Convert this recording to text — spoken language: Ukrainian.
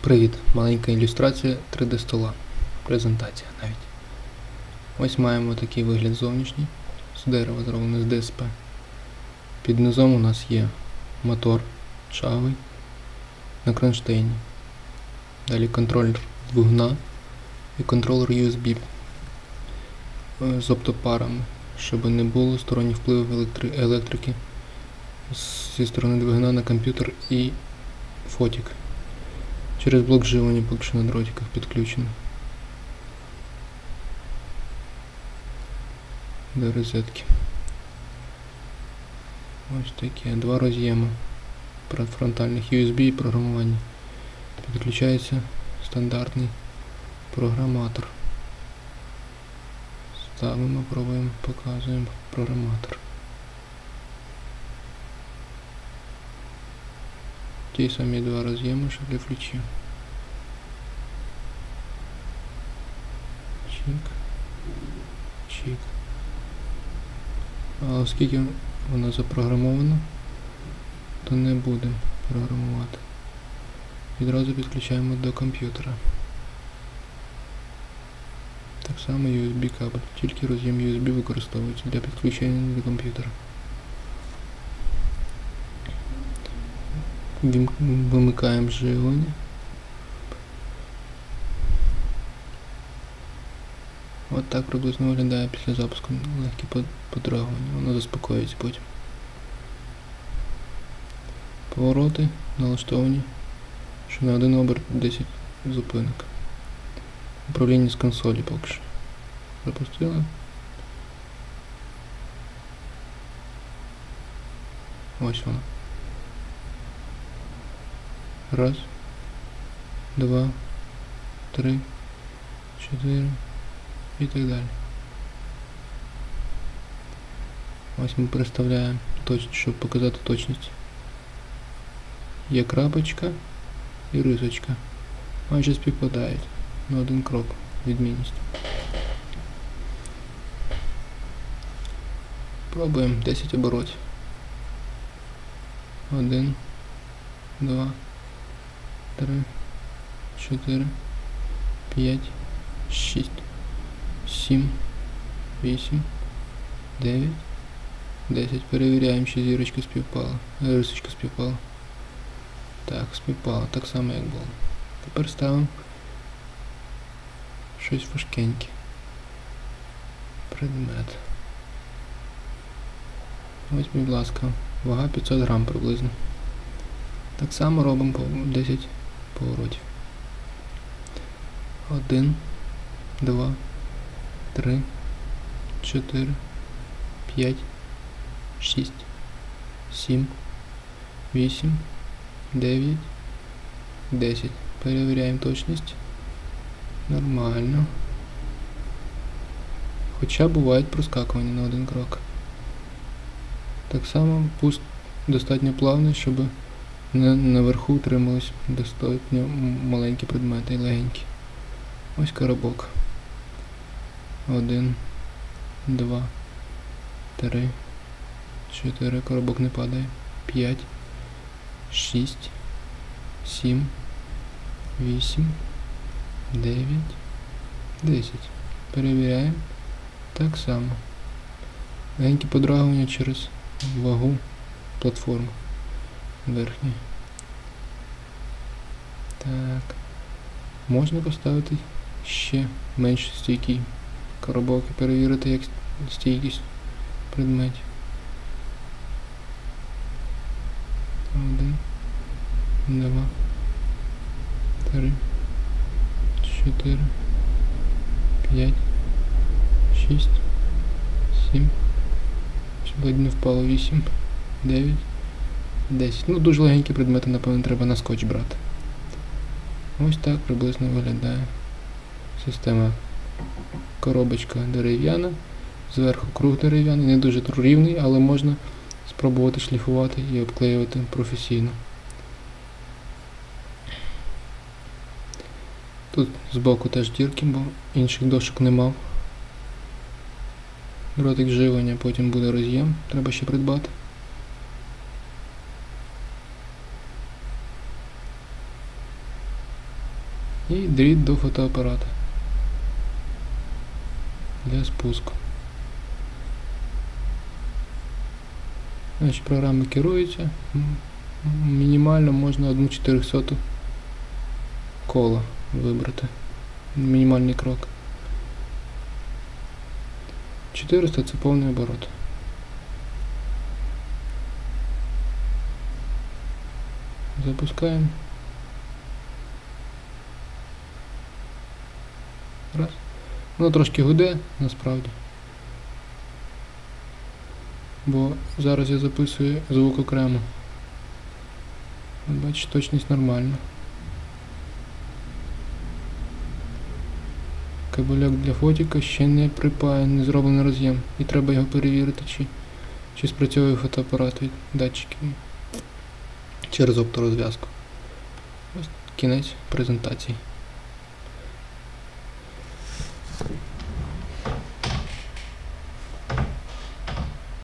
Привіт! Маленька ілюстрація 3D стола. Презентація навіть. Ось маємо такий вигляд зовнішній. З дерева зроблений з ДСП. Під низом у нас є мотор шаговий на кронштейні. Далі контролер двигуна і контролер USB е, з оптопарами, щоб не було сторонніх впливів електри- електрики зі сторони двигуна на комп'ютер і фотик. Через блок живлення поки що на дротиках підключено. До розетки. Ось таке. Два роз'єми фронтальних USB і програмування. Підключається стандартний програматор. Ставимо, пробуємо, показуємо програматор. Ті самі два роз'єми, що для ключів. Чик. Чик. А оскільки воно запрограмовано, то не будемо програмувати. Відразу підключаємо до комп'ютера. Так само USB кабель, тільки роз'єм USB використовується для підключення до комп'ютера. Вимикаємо живлення. От так приблизно виглядає після запуску легкі под- подрагування. Воно заспокоїться потім. Повороти налаштовані, що на один оберт 10 зупинок. Управління з консолі поки що. Запустили. Ось воно. Раз, два, три, чотири і так далі. Ось ми переставляємо, точ, щоб показати точність. Є крапочка і рисочка. Майже співпадають на один крок відмінність. Пробуємо 10 оборотів. Один, два, три, чотири, п'ять, шість, сім, вісім, дев'ять, десять. Перевіряємо, чи зірочка співпала. е, Рисочка співпала. Так, співпала, так само як було. Тепер ставимо щось важкеньке. Предмет. Ось, будь ласка, вага 500 грам приблизно. Так само робимо по 10 поворотів. Один, два, три, чотири, п'ять, шість, сім, вісім, дев'ять, десять. Перевіряємо точність. Нормально. Хоча бувають проскакування на один крок. Так само пуск достатньо плавний, щоб наверху утримались достатньо маленькі предмети і легенькі. Ось коробок. Один, два, три, чотири. Коробок не падає. П'ять, шість, сім, вісім, дев'ять, десять. Перевіряємо. Так само. Легенькі подрагування через вагу платформи верхньої. Так. Можна поставити ще менш стійкий коробок і перевірити як стійкість предметів. Один, два, три, чотири, п'ять, шість, сім, не впало вісім, дев'ять, десять. Ну, дуже легенькі предмети, напевно, треба на скотч брати. Ось так приблизно виглядає система. Коробочка дерев'яна, зверху круг дерев'яний, не дуже рівний, але можна спробувати шліфувати і обклеювати професійно. Тут збоку теж дірки, бо інших дошок не мав. Дротик живлення, потім буде роз'єм, треба ще придбати. І дріт до фотоапарата для спуску. Значить, програма керується. М, Мінімально можна 1 400 кола вибрати. Мінімальний крок. 400 це повний оборот. Запускаємо. Раз. Воно трошки гуде, насправді. Бо зараз я записую звук окремо. Бачите, точність нормальна. Кабеляк для фотіка ще не припаяний, не зроблений роз'єм. І треба його перевірити, чи, чи спрацьовує фотоапарат від датчиків через опторозв'язку. Ось кінець презентації.